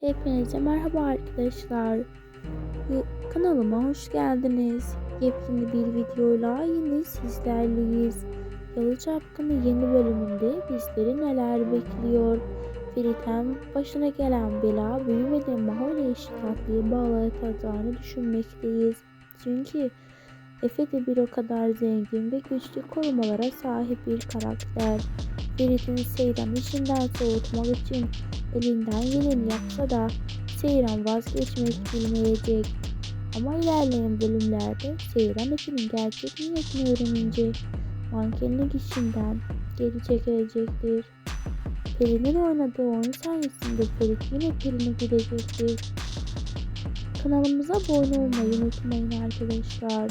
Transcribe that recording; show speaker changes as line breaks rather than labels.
Hepinize merhaba arkadaşlar. Kanalıma hoş geldiniz. Yepyeni bir videoyla yine sizlerleyiz. Yalı Çapkını yeni bölümünde bizleri neler bekliyor? Ferit'in başına gelen bela büyümeden Maho ile eşit tatlıyı bağlatacağını düşünmekteyiz. Çünkü Efe de bir o kadar zengin ve güçlü korumalara sahip bir karakter. Ferit'in Seyran işinden soğutmak için elinden geleni yapsa da Seyran vazgeçmek bilmeyecek. Ama ilerleyen bölümlerde Seyran Efe'nin gerçek niyetini öğrenince mankenlik işinden geri çekilecektir. Peri'nin oynadığı oyun sayesinde Ferit yine Peri'ne gidecektir. Kanalımıza abone olmayı unutmayın arkadaşlar.